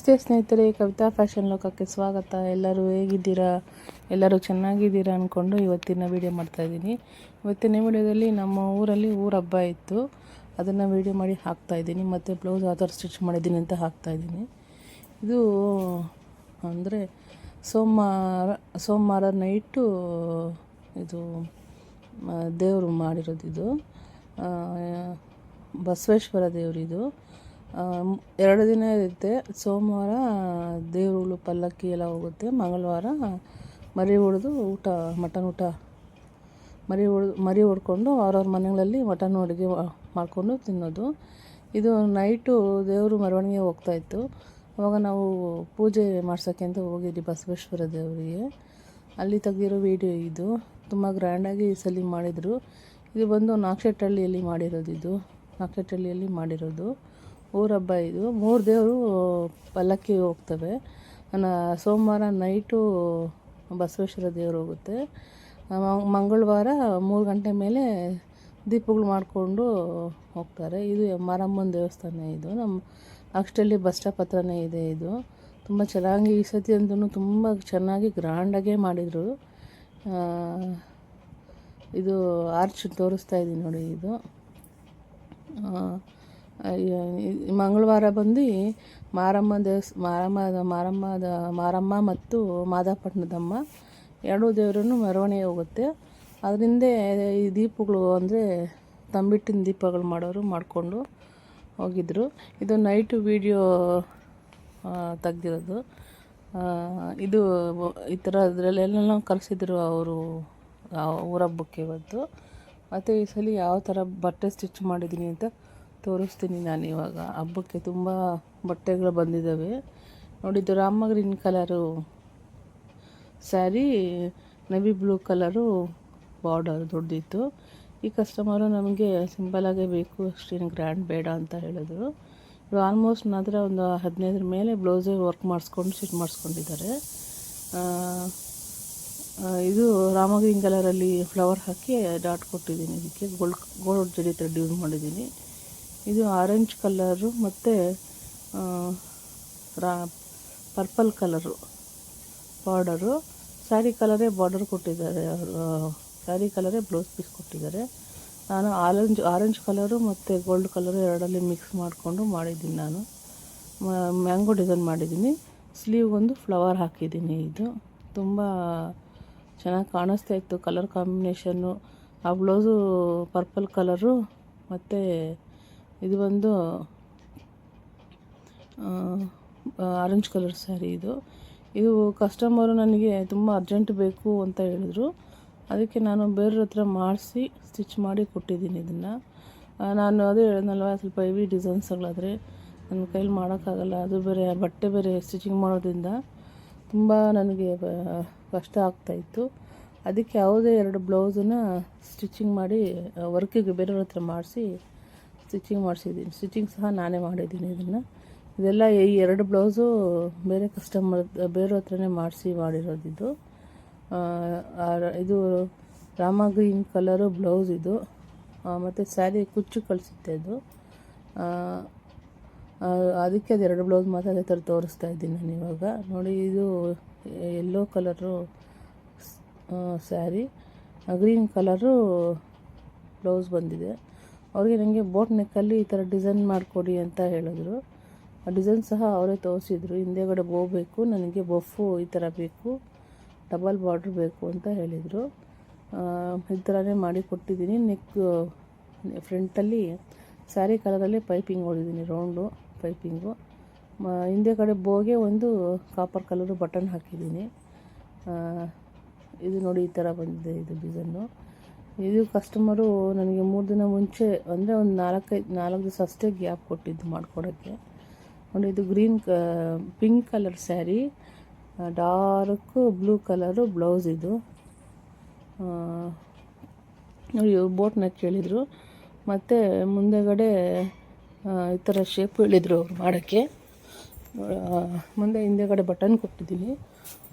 ನಮಸ್ತೆ ಸ್ನೇಹಿತರೆ ಕವಿತಾ ಫ್ಯಾಷನ್ ಲೋಕಕ್ಕೆ ಸ್ವಾಗತ. ಎಲ್ಲರೂ ಹೇಗಿದ್ದೀರಾ? ಎಲ್ಲರೂ ಚೆನ್ನಾಗಿದ್ದೀರಾ ಅಂದ್ಕೊಂಡು ಇವತ್ತಿನ ವೀಡಿಯೋ ಮಾಡ್ತಾಯಿದ್ದೀನಿ ಇವತ್ತಿನ ವಿಡಿಯೋದಲ್ಲಿ ನಮ್ಮ ಊರಲ್ಲಿ ಊರ ಹಬ್ಬ ಇತ್ತು. ಅದನ್ನು ವೀಡಿಯೋ ಮಾಡಿ ಹಾಕ್ತಾಯಿದ್ದೀನಿ ಮತ್ತು ಬ್ಲೌಸ್ ಯಾವ ಸ್ಟಿಚ್ ಮಾಡಿದ್ದೀನಿ ಅಂತ ಹಾಕ್ತಾಯಿದ್ದೀನಿ ಇದು, ಅಂದರೆ ಸೋಮವಾರ ಸೋಮವಾರ ನೈಟು ಇದು ದೇವರು ಮಾಡಿರೋದು ಇದು ಬಸವೇಶ್ವರ ದೇವರಿದು. ಎರಡು ದಿನ ಇರುತ್ತೆ. ಸೋಮವಾರ ದೇವರುಗಳು ಪಲ್ಲಕ್ಕಿ ಎಲ್ಲ ಹೋಗುತ್ತೆ. ಮಂಗಳವಾರ ಮರಿ ಹೊಡೆದು ಊಟ, ಮಟನ್ ಊಟ. ಮರಿ ಹೊಡೆದು ಮರಿ ಹೊಡ್ಕೊಂಡು ಅವ್ರವ್ರ ಮನೆಗಳಲ್ಲಿ ಮಟನ್ ಅಡುಗೆ ಮಾಡಿಕೊಂಡು ತಿನ್ನೋದು. ಇದು ನೈಟು ದೇವರು ಮೆರವಣಿಗೆ ಹೋಗ್ತಾಯಿತ್ತು ಅವಾಗ ನಾವು ಪೂಜೆ ಮಾಡ್ಸೋಕ್ಕೆ ಅಂತ ಹೋಗಿದ್ವಿ ಬಸವೇಶ್ವರ ದೇವರಿಗೆ. ಅಲ್ಲಿ ತೆಗೆದಿರೋ ವಿಡಿಯೋ ಇದು. ತುಂಬ ಗ್ರ್ಯಾಂಡಾಗಿ ಈ ಸಲ ಮಾಡಿದರು. ಇದು ಬಂದು ನಾಕ್ಷೆಟ್ಟಹಳ್ಳಿಯಲ್ಲಿ ಮಾಡಿರೋದು ಇದು. ನಾಕ್ಷೆಟ್ಟಹಳ್ಳಿಯಲ್ಲಿ ಮಾಡಿರೋದು. ಊರ ಹಬ್ಬ ಇದು. ಮೂರು ದೇವರು ಪಲ್ಲಕ್ಕಿ ಹೋಗ್ತವೆ. ಸೋಮವಾರ ನೈಟು ಬಸವೇಶ್ವರ ದೇವರು ಹೋಗುತ್ತೆ. ಮಂಗಳವಾರ ಮೂರು ಗಂಟೆ ಮೇಲೆ ದೀಪಗಳು ಮಾಡಿಕೊಂಡು ಹೋಗ್ತಾರೆ. ಇದು ಮಾರಮ್ಮನ ದೇವಸ್ಥಾನ ಇದು. ನಮ್ಮ ಅಷ್ಟಲ್ಲಿ ಬಸ್ ಸ್ಟಾಪ್ ಹತ್ರನೇ ಇದೆ ಇದು. ತುಂಬ ಚೆನ್ನಾಗಿ ಈ ಸತಿ ಅಂತೂ ತುಂಬ ಚೆನ್ನಾಗಿ ಗ್ರ್ಯಾಂಡಾಗೇ ಮಾಡಿದರು. ಇದು ಆರ್ಚ್ ತೋರಿಸ್ತಾ ಇದ್ದೀನಿ ನೋಡಿ ಇದು. ಮಂಗಳವಾರ ಬಂದು ಮಾರಮ್ಮ ದೇವಸ್, ಮಾರಮ್ಮ, ಮಾರಮ್ಮದ, ಮಾರಮ್ಮ ಮತ್ತು ಮಾದಾಪಟ್ಟಣದಮ್ಮ ಎರಡೂ ದೇವರನ್ನು ಮೆರವಣಿಗೆ ಹೋಗುತ್ತೆ. ಅದರಿಂದ ಈ ದೀಪಗಳು ಅಂದರೆ ತಂಬಿಟ್ಟಿನ ದೀಪಗಳು ಮಾಡೋರು ಮಾಡಿಕೊಂಡು ಹೋಗಿದ್ರು. ಇದು ನೈಟು ವೀಡಿಯೋ ತೆಗ್ದಿರೋದು. ಇದು ಈ ಥರ ಅದರಲ್ಲೆಲ್ಲ ಕಲಿಸಿದ್ರು ಅವರು ಊರ ಇವತ್ತು ಮತ್ತು ಈ ಸಲ ಯಾವ ಥರ ಬಟ್ಟೆ ಸ್ಟಿಚ್ ಮಾಡಿದ್ದೀನಿ ಅಂತ ತೋರಿಸ್ತೀನಿ ನಾನು ಇವಾಗ. ಹಬ್ಬಕ್ಕೆ ತುಂಬ ಬಟ್ಟೆಗಳು ಬಂದಿದ್ದಾವೆ ನೋಡಿದ್ದು Rama green colour saree navy blue colour border ದೊಡ್ಡದಿತ್ತು ಈ ಕಸ್ಟಮರು ನಮಗೆ ಸಿಂಪಲಾಗೇ ಬೇಕು, ಅಷ್ಟೇನು ಗ್ರ್ಯಾಂಡ್ ಬೇಡ ಅಂತ ಹೇಳಿದ್ರು. ಇವಾಗ ಆಲ್ಮೋಸ್ಟ್ ನಂತರ ಒಂದು ಹದಿನೈದರ ಮೇಲೆ ಬ್ಲೌಸೇ ವರ್ಕ್ ಮಾಡಿಸ್ಕೊಂಡು ಸ್ಟಿಚ್ ಮಾಡಿಸ್ಕೊಂಡಿದ್ದಾರೆ. ಇದು ರಾಮ ಗ್ರೀನ್ ಕಲರಲ್ಲಿ ಫ್ಲವರ್ ಹಾಕಿ ಡಾಟ್ ಕೊಟ್ಟಿದ್ದೀನಿ ಇದಕ್ಕೆ. ಗೋಲ್ಡ್ ಗೋಲ್ಡ್ ಜಡಿ ಥರ ಡ್ಯೂಸ್ ಮಾಡಿದ್ದೀನಿ. ಇದು ಆರೆಂಜ್ ಕಲರು ಮತ್ತು ರಾ ಪರ್ಪಲ್ ಕಲರು ಬಾರ್ಡರು ಸ್ಯಾರಿ ಕಲರೇ ಬಾರ್ಡರ್ ಕೊಟ್ಟಿದ್ದಾರೆ ಅವರು. ಸ್ಯಾರಿ ಕಲರೇ ಬ್ಲೌಸ್ ಪೀಸ್ ಕೊಟ್ಟಿದ್ದಾರೆ. ನಾನು ಆರೆಂಜ್ ಆರೆಂಜ್ ಕಲರು ಮತ್ತು ಗೋಲ್ಡ್ ಕಲರು ಎರಡಲ್ಲಿ ಮಿಕ್ಸ್ ಮಾಡಿಕೊಂಡು ಮಾಡಿದ್ದೀನಿ ನಾನು. ಮ್ಯಾಂಗೋ ಡಿಸೈನ್ ಮಾಡಿದ್ದೀನಿ. ಸ್ಲೀವ್ ಒಂದು ಫ್ಲವರ್ ಹಾಕಿದ್ದೀನಿ ಇದು. ತುಂಬ ಚೆನ್ನಾಗಿ ಕಾಣಿಸ್ತಾ ಇತ್ತು. ಕಲರ್ ಕಾಂಬಿನೇಷನ್ನು ಆ ಬ್ಲೌಸು ಪರ್ಪಲ್ ಕಲರು ಮತ್ತು ಇದು ಒಂದು ಆರೆಂಜ್ ಕಲರ್ ಸ್ಯಾರಿ ಇದು. ಇದು ಕಸ್ಟಮರು ನನಗೆ ತುಂಬ ಅರ್ಜೆಂಟ್ ಬೇಕು ಅಂತ ಹೇಳಿದ್ರು. ಅದಕ್ಕೆ ನಾನು ಬೇರೆಯವ್ರ ಹತ್ರ ಮಾಡಿಸಿ ಸ್ಟಿಚ್ ಮಾಡಿ ಕೊಟ್ಟಿದ್ದೀನಿ ಇದನ್ನು. ನಾನು ಅದೇ ಹೇಳಿದ್ನಲ್ವ, ಸ್ವಲ್ಪ ಹೆವಿ ಡಿಸೈನ್ಸ್ಗಳಾದರೆ ನನ್ನ ಕೈಲಿ ಮಾಡೋಕ್ಕಾಗಲ್ಲ. ಅದು ಬೇರೆ, ಬಟ್ಟೆ ಬೇರೆ ಸ್ಟಿಚಿಂಗ್ ಮಾಡೋದ್ರಿಂದ ತುಂಬ ನನಗೆ ಕಷ್ಟ ಆಗ್ತಾಯಿತ್ತು ಅದಕ್ಕೆ ಯಾವುದೇ ಎರಡು ಬ್ಲೌಸನ್ನು ಸ್ಟಿಚಿಂಗ್ ಮಾಡಿ ವರ್ಕಿಗೆ ಬೇರೆಯವ್ರ ಹತ್ರ ಮಾಡಿಸಿ ಸ್ಟಿಚಿಂಗ್ ಮಾಡಿಸಿದ್ದೀನಿ. ಸ್ಟಿಚಿಂಗ್ ಸಹ ನಾನೇ ಮಾಡಿದ್ದೀನಿ ಇದನ್ನು. ಇದೆಲ್ಲ ಈ ಎರಡು ಬ್ಲೌಸು ಬೇರೆ ಕಸ್ಟಮರ್ ಬೇರೆ ಹತ್ರನೇ ಮಾಡಿಸಿ ಮಾಡಿರೋದಿದ್ದು ಇದು ರಾಮ ಗ್ರೀನ್ ಕಲರು ಬ್ಲೌಸ್ ಇದು. ಮತ್ತು ಸ್ಯಾರಿ ಕುಚ್ಚು ಕಳಿಸುತ್ತೆ ಅದು. ಅದಕ್ಕೆ ಅದು ಎರಡು ಬ್ಲೌಸ್ ಮಾತ್ರ ಅದೇ ಥರ ತೋರಿಸ್ತಾ ಇದ್ದೀನಿ ನಾನು ಇವಾಗ. ನೋಡಿ, ಇದು yellow colour sari. Green colour blouse ಬಂದಿದೆ. ಅವ್ರಿಗೆ ನನಗೆ ಬೋಟ್ ನೆಕ್ಕಲ್ಲಿ ಈ ಥರ ಡಿಸೈನ್ ಮಾಡಿಕೊಡಿ ಅಂತ ಹೇಳಿದ್ರು. ಆ ಡಿಸೈನ್ ಸಹ ಅವರೇ ತೋರಿಸಿದ್ರು. ಹಿಂದೆಗಡೆ ಬೋ ಬೇಕು, ನನಗೆ ಬಫು ಈ ಥರ ಬೇಕು ಡಬಲ್ ಬಾರ್ಡ್ರ್ ಬೇಕು ಅಂತ ಹೇಳಿದರು. ಈ ಥರನೇ ಮಾಡಿ ಕೊಟ್ಟಿದ್ದೀನಿ. ನೆಕ್ ಫ್ರಂಟಲ್ಲಿ ಸ್ಯಾರಿ ಕಲರಲ್ಲಿ ಪೈಪಿಂಗ್ ಹೊಡಿದ್ದೀನಿ ರೌಂಡು ಪೈಪಿಂಗು ಹಿಂದೆ ಕಡೆ ಬೋಗೆ ಒಂದು ಕಾಪರ್ ಕಲರು ಬಟನ್ ಹಾಕಿದ್ದೀನಿ. ಇದು ನೋಡಿ ಈ ಥರ ಬಂದಿದೆ ಇದು ಡಿಸೈನು ಇದು ಕಸ್ಟಮರು ನನಗೆ ಮೂರು ದಿನ ಮುಂಚೆ ಅಂದರೆ ಒಂದು ನಾಲ್ಕೈದು ನಾಲ್ಕು ದಿವಸ ಅಷ್ಟೇ ಗ್ಯಾಪ್ ಕೊಟ್ಟಿದ್ದು ಮಾಡ್ಕೊಡೋಕ್ಕೆ. ನೋಡಿ, ಇದು ಗ್ರೀನ್ ಕ pink colour sari dark blue colour blouse ಇದು. ನೋಡಿ ಬೋಟ್ ನೆಕ್ ಹೇಳಿದರು ಮತ್ತು ಮುಂದೆಗಡೆ ಈ ಥರ ಶೇಪ್ ಹೇಳಿದರು ಅವ್ರು ಮಾಡೋಕ್ಕೆ. ಮುಂದೆ ಹಿಂದೆಗಡೆ ಬಟನ್ ಕೊಟ್ಟಿದ್ದೀನಿ.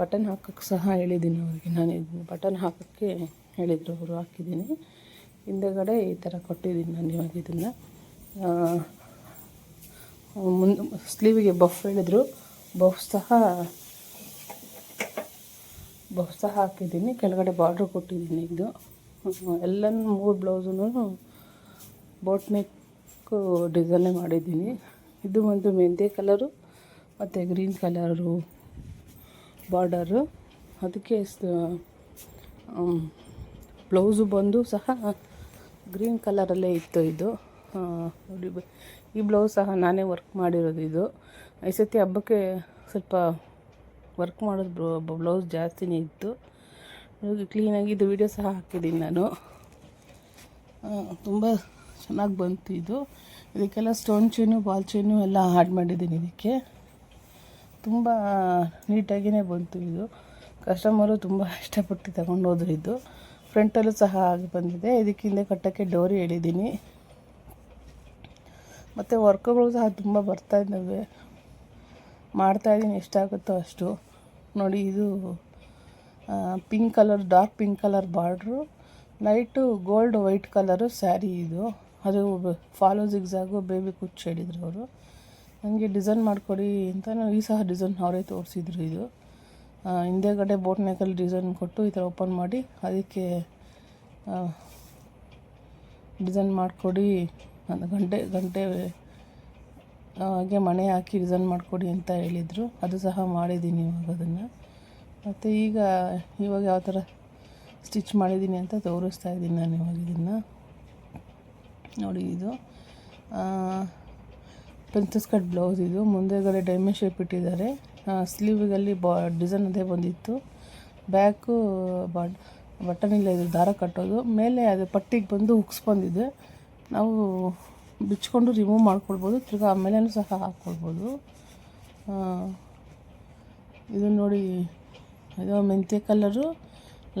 ಬಟನ್ ಹಾಕೋಕ್ಕೆ ಸಹ ಹೇಳಿದ್ದೀನಿ ಅವ್ರಿಗೆ ನಾನು. ಬಟನ್ ಹಾಕೋಕ್ಕೆ ಹೇಳಿದರು, ಅವರು ಹಾಕಿದ್ದೀನಿ. ಹಿಂದೆಗಡೆ ಈ ಥರ ಕೊಟ್ಟಿದ್ದೀನಿ ನಾನು ಇವಾಗ ಇದನ್ನು. ಮುಂದೆ ಸ್ಲೀವಿಗೆ ಬಫ್ ಹೇಳಿದರು. ಬಫ್ ಸಹ ಬಫ್ ಸಹ ಹಾಕಿದ್ದೀನಿ. ಕೆಳಗಡೆ ಬಾರ್ಡ್ರ್ ಕೊಟ್ಟಿದ್ದೀನಿ ಇದು. ಎಲ್ಲನೂ ಮೂರು ಬ್ಲೌಸೂ ಬೋಟ್ ನೆಕ್ ಡಿಸೈನೇ ಮಾಡಿದ್ದೀನಿ. ಇದು ಒಂದು ಮೆಹಂದಿ ಕಲರು, ಮತ್ತು ಗ್ರೀನ್ ಕಲರು ಬಾರ್ಡರು. ಅದಕ್ಕೆ ಬ್ಲೌಸು ಬಂದು ಸಹ ಗ್ರೀನ್ ಕಲರಲ್ಲೇ ಇತ್ತು ಇದು. ಈ ಬ್ಲೌಸ್ ಸಹ ನಾನೇ ವರ್ಕ್ ಮಾಡಿರೋದು ಇದು. ಈ ಸತಿ ಹಬ್ಬಕ್ಕೆ ಸ್ವಲ್ಪ ವರ್ಕ್ ಮಾಡೋದು ಬ್ಲೌಸ್ ಜಾಸ್ತಿನೇ ಇತ್ತು. ಕ್ಲೀನಾಗಿ ಇದು ವೀಡಿಯೋ ಸಹ ಹಾಕಿದ್ದೀನಿ ನಾನು. ತುಂಬ ಚೆನ್ನಾಗಿ ಬಂತು ಇದು. ಇದಕ್ಕೆಲ್ಲ ಸ್ಟೋನ್ ಚೈನು ಬಾಲ್ ಚೈನು ಎಲ್ಲ ಆ್ಯಡ್ ಮಾಡಿದ್ದೀನಿ ಇದಕ್ಕೆ. ತುಂಬ ನೀಟಾಗಿಯೇ ಬಂತು ಇದು. ಕಸ್ಟಮರು ತುಂಬ ಇಷ್ಟಪಟ್ಟು ತಗೊಂಡೋದ್ರು ಇದು. ಫ್ರಂಟಲ್ಲೂ ಸಹ ಆಗಿ ಬಂದಿದೆ. ಇದಕ್ಕೆ ಹಿಂದೆ ಕಟ್ಟೋಕ್ಕೆ ಡೋರಿ ಹೇಳಿದ್ದೀನಿ. ಮತ್ತು ವರ್ಕ್ಗಳು ಸಹ ತುಂಬ ಬರ್ತಾ ಇದ್ದಾವೆ. ಮಾಡ್ತಾಯಿದ್ದೀನಿ ಎಷ್ಟಾಗುತ್ತೋ ಅಷ್ಟು. ನೋಡಿ, ಇದು pink colour dark pink colour border light gold white colour sari ಇದು. ಅದು ಫಾಲೋ ಜಿಗ್ಸಾಗು ಬೇಬಿ ಕುಚ್ಚು ಹೇಳಿದ್ರು ಅವರು. ನನಗೆ ಡಿಸೈನ್ ಮಾಡಿಕೊಡಿ ಅಂತ ಈ ಸಹ ಡಿಸೈನ್ ಅವರೇ ತೋರಿಸಿದ್ರು ಇದು. ಹಿಂದೆಗಡೆ ಬೋಟ್ ನೇಕಲ್ಲಿ ಡಿಸೈನ್ ಕೊಟ್ಟು ಈ ಥರ ಓಪನ್ ಮಾಡಿ, ಅದಕ್ಕೆ ಡಿಸೈನ್ ಮಾಡಿಕೊಡಿ ಒಂದು ಗಂಟೆ ಗಂಟೆ ಹಾಗೆ ಮಣೆ ಹಾಕಿ ಡಿಸೈನ್ ಮಾಡಿಕೊಡಿ ಅಂತ ಹೇಳಿದರು. ಅದು ಸಹ ಮಾಡಿದ್ದೀನಿ ಇವಾಗ ಅದನ್ನು. ಮತ್ತು ಈಗ, ಇವಾಗ ಯಾವ ಥರ ಸ್ಟಿಚ್ ಮಾಡಿದ್ದೀನಿ ಅಂತ ತೋರಿಸ್ತಾ ಇದ್ದೀನಿ ನಾನು ಇವಾಗ ಇದನ್ನು. ನೋಡಿ ಇದು. ಪ್ರಿನ್ಸಸ್ ಕಟ್ ಬ್ಲೌಸ್ ಇದು. ಮುಂದೆಗಡೆ ಡೈಮಂಡ್ ಶೇಪ್ ಇಟ್ಟಿದ್ದಾರೆ. ಸ್ಲೀವಿಗಲ್ಲಿ ಬಾ, ಡಿಸೈನ್ ಅದೇ ಬಂದಿತ್ತು. ಬ್ಯಾಕು ಬಟ್ ಬಟನ್ ಇಲ್ಲ ಇದು ದಾರ ಕಟ್ಟೋದು. ಮೇಲೆ ಅದು ಪಟ್ಟಿಗೆ ಬಂದು ಹುಕ್ಸ್ ಬಂದಿದೆ. ನಾವು ಬಿಚ್ಕೊಂಡು ರಿಮೂವ್ ಮಾಡ್ಕೊಳ್ಬೋದು. ತಿರ್ಗಿ ಆಮೇಲೆ ಸಹ ಹಾಕ್ಕೊಳ್ಬೋದು ಇದು ನೋಡಿ, ಇದು ಮೆಂತ್ಯ colour,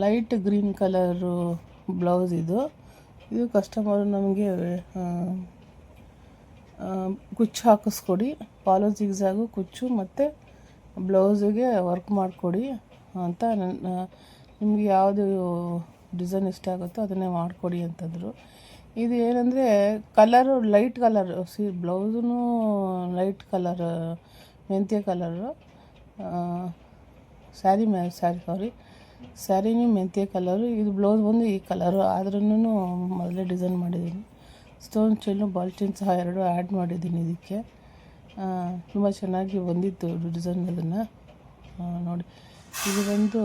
light green colour blouse ಇದು. ಇದು ಕಸ್ಟಮರು ನಮಗೆ ಕುಚ್ಚು ಹಾಕಿಸ್ಕೊಡಿ. ಪಾಲೋ ಜಿಗ್ಸಾಗು, ಕುಚ್ಚು ಮತ್ತು ಬ್ಲೌಸಿಗೆ ವರ್ಕ್ ಮಾಡಿಕೊಡಿ ಅಂತ ನನ್ನ, ನಿಮಗೆ ಯಾವುದು ಡಿಸೈನ್ ಇಷ್ಟ ಆಗುತ್ತೋ ಅದನ್ನೇ ಮಾಡಿಕೊಡಿ ಅಂತಂದರು. ಇದು ಏನಂದರೆ ಕಲರು, ಲೈಟ್ ಕಲರ್, ಸಿ ಬ್ಲೌಸೂ ಲೈಟ್ ಕಲರ್, ಮೆಂತ್ಯ ಕಲರು ಸ್ಯಾರಿ ಮ್ಯಾ ಸ್ಯಾರಿ ಸಾರಿ, ಸ್ಯಾರಿನೂ ಮೆಂತ್ಯ ಕಲರು, ಇದು ಬ್ಲೌಸ್ ಬಂದು ಈ ಕಲರು ಆದ್ರೂ ಮೊದಲೇ ಡಿಸೈನ್ ಮಾಡಿದ್ದೀನಿ. ಸ್ಟೋನ್ ಚೈನು, ಬಾಲ್ ಸಹ ಎರಡು ಆ್ಯಡ್ ಮಾಡಿದ್ದೀನಿ ಇದಕ್ಕೆ. ತುಂಬ ಚೆನ್ನಾಗಿ ಬಂದಿತ್ತು ಡಿಸೈನ್ ಅದನ್ನು. ನೋಡಿ. ಇದು ಬಂದು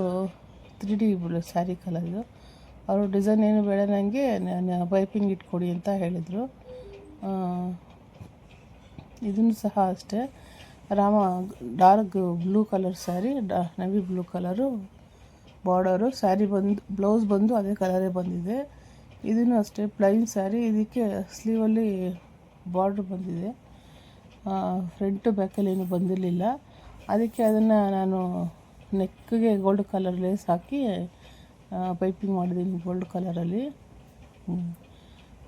ತ್ರೀ ಡಿ ಸ್ಯಾರಿ ಕಲರ್ ಅವರು ಡಿಸೈನ್ ಏನು ಬೇಡ ನನಗೆ ನಾನು ಪೈಪಿಂಗ್ ಇಟ್ಕೊಡಿ ಅಂತ ಹೇಳಿದರು. ಇದನ್ನು ಸಹ ಅಷ್ಟೇ. ರಾಮ ಡಾರ್ಕ್ ಬ್ಲೂ ಕಲರ್ ಸ್ಯಾರಿ ಡಾ navy blue colour border saree ಬಂದು ಬ್ಲೌಸ್ ಬಂದು ಅದೇ ಕಲರೇ ಬಂದಿದೆ. ಇದನ್ನು ಅಷ್ಟೇ ಪ್ಲೈನ್ ಸ್ಯಾರಿ ಇದಕ್ಕೆ ಸ್ಲೀವಲ್ಲಿ ಬಾರ್ಡ್ರ್ ಬಂದಿದೆ. ಫ್ರಂಟು ಬ್ಯಾಕಲ್ಲಿ ಏನು ಬಂದಿರಲಿಲ್ಲ. ಅದಕ್ಕೆ ಅದನ್ನು ನಾನು ನೆಕ್ಗೆ ಗೋಲ್ಡ್ ಕಲರ್ ಲೇಸ್ ಹಾಕಿ ಪೈಪಿಂಗ್ ಮಾಡಿದ್ದೀನಿ ಗೋಲ್ಡ್ ಕಲರಲ್ಲಿ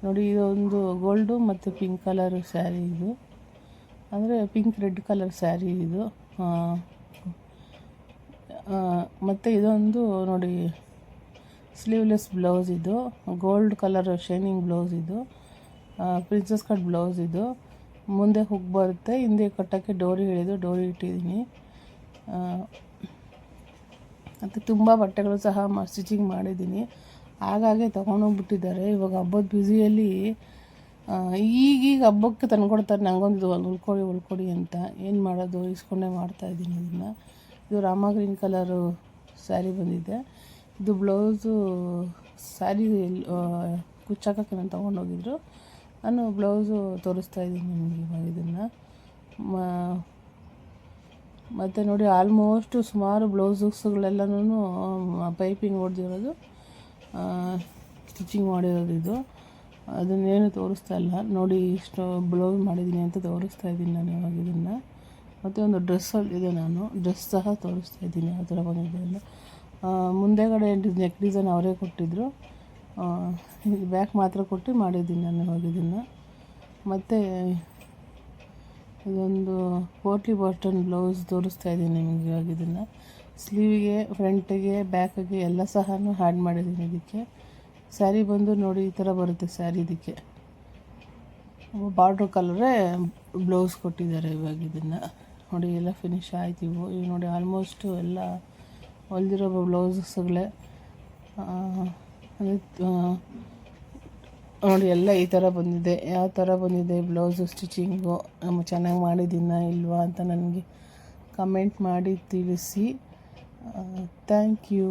ನೋಡಿ, ಇದೊಂದು ಗೋಲ್ಡು ಮತ್ತು ಪಿಂಕ್ ಕಲರ್ ಸ್ಯಾರಿ ಇದು. ಅಂದರೆ ಪಿಂಕ್ ರೆಡ್ ಕಲರ್ ಸ್ಯಾರಿ ಇದು. ಮತ್ತು ಇದೊಂದು ನೋಡಿ ಸ್ಲೀವ್ಲೆಸ್ ಬ್ಲೌಸ್ ಇದು. ಗೋಲ್ಡ್ ಕಲರ್ ಶೈನಿಂಗ್ ಬ್ಲೌಸ್ ಇದು. ಪ್ರಿನ್ಸಸ್ ಕಟ್ ಬ್ಲೌಸ್ ಇದು. ಮುಂದೆ ಹುಗ್ ಬರುತ್ತೆ. ಹಿಂದೆ ಕಟ್ಟೋಕ್ಕೆ ಡೋರಿ ಹಿಡಿದು ಡೋರಿ ಇಟ್ಟಿದ್ದೀನಿ. ಮತ್ತು ತುಂಬ ಬಟ್ಟೆಗಳು ಸಹ ಮ, ಸ್ಟಿಚಿಂಗ್ ಮಾಡಿದ್ದೀನಿ. ಆಗಾಗೆ ತೊಗೊಂಡೋಗ್ಬಿಟ್ಟಿದ್ದಾರೆ. ಇವಾಗ ಹಬ್ಬದ ಬ್ಯುಸಿಯಲ್ಲಿ ಈಗೀಗ ಹಬ್ಬಕ್ಕೆ ತಂದ್ಕೊಡ್ತಾರೆ ನನಗೊಂದು ಉಳ್ಕೊಡಿ ಉಳ್ಕೊಡಿ ಅಂತ. ಏನು ಮಾಡೋದು? ಇಸ್ಕೊಂಡೇ ಮಾಡ್ತಾಯಿದ್ದೀನಿ ಇದನ್ನು. ಇದು ರಾಮ ಗ್ರೀನ್ ಕಲರು ಸ್ಯಾರಿ ಬಂದಿದೆ. ಇದು ಬ್ಲೌಸು ಸ್ಯಾರಿ ಕುಚ್ಚಾಕಕ್ಕೆ ನಾನು ತೊಗೊಂಡೋಗಿದ್ರು. ನಾನು ಬ್ಲೌಸು ತೋರಿಸ್ತಾ ಇದ್ದೀನಿ ನಿಮಗೆ ಇದನ್ನು. ಮತ್ತು ನೋಡಿ ಆಲ್ಮೋಸ್ಟು ಸುಮಾರು ಬ್ಲೌಸಸ್ಗಳೆಲ್ಲನೂ ಪೈಪಿಂಗ್ ಹೊಡೆದಿರೋದು ಸ್ಟಿಚಿಂಗ್ ಮಾಡಿರೋದು ಇದು. ಅದನ್ನೇನು ತೋರಿಸ್ತಾ ಇಲ್ಲ. ನೋಡಿ ಇಷ್ಟು ಬ್ಲೌಸ್ ಮಾಡಿದ್ದೀನಿ ಅಂತ ತೋರಿಸ್ತಾ ಇದ್ದೀನಿ ನಾನು ಇವಾಗ ಇದನ್ನು. ಮತ್ತು ಒಂದು ಡ್ರೆಸ್ಸಲ್ಲಿದೆ ನಾನು. ಡ್ರೆಸ್ ಸಹ ತೋರಿಸ್ತಾ ಇದ್ದೀನಿ ಯಾವ ಥರ ಬಂದಿದೆ ಮುಂದೆಗಡೆ ನೆಕ್ ಡಿಸೈನ್ ಅವರೇ ಕೊಟ್ಟಿದ್ದರು ಇದು ಬ್ಯಾಕ್ ಮಾತ್ರ ಕೊಟ್ಟು ಮಾಡಿದ್ದೀನಿ ನಾನು ಇವಾಗ ಇದನ್ನು. ಮತ್ತು ಇದೊಂದು ಕೋಟಿ ಬಾಟನ್ ಬ್ಲೌಸ್ ತೋರಿಸ್ತಾ ಇದ್ದೀನಿ ನಿಮಗೆ ಇವಾಗ ಇದನ್ನು. ಸ್ಲೀವಿಗೆ, ಫ್ರಂಟಿಗೆ, ಬ್ಯಾಕಿಗೆ ಎಲ್ಲ ಸಹ ಹ್ಯಾಡ್ ಮಾಡಿದ್ದೀನಿ ಇದಕ್ಕೆ. ಸ್ಯಾರಿ ಬಂದು ನೋಡಿ ಈ ಥರ ಬರುತ್ತೆ ಸ್ಯಾರಿ ಇದಕ್ಕೆ. ಬಾರ್ಡ್ರ್ ಕಲರೇ ಬ್ಲೌಸ್ ಕೊಟ್ಟಿದ್ದಾರೆ ಇವಾಗ ಇದನ್ನು. ನೋಡಿ, ಎಲ್ಲ ಫಿನಿಶ್ ಆಯ್ತು ಇವು. ನೋಡಿ ಆಲ್ಮೋಸ್ಟು ಎಲ್ಲ ಹೊಲ್ದಿರೋ ಬ್ಲೌಸಸ್ಗಳೇ. ನೋಡಿ, ಎಲ್ಲ ಈ ಥರ ಬಂದಿದೆ. ಯಾವ ಥರ ಬಂದಿದೆ ಬ್ಲೌಸು ಸ್ಟಿಚಿಂಗು ಚೆನ್ನಾಗಿ ಮಾಡಿದ್ದೀನ ಇಲ್ವಾ ಅಂತ ನನಗೆ ಕಮೆಂಟ್ ಮಾಡಿ ತಿಳಿಸಿ. Thank you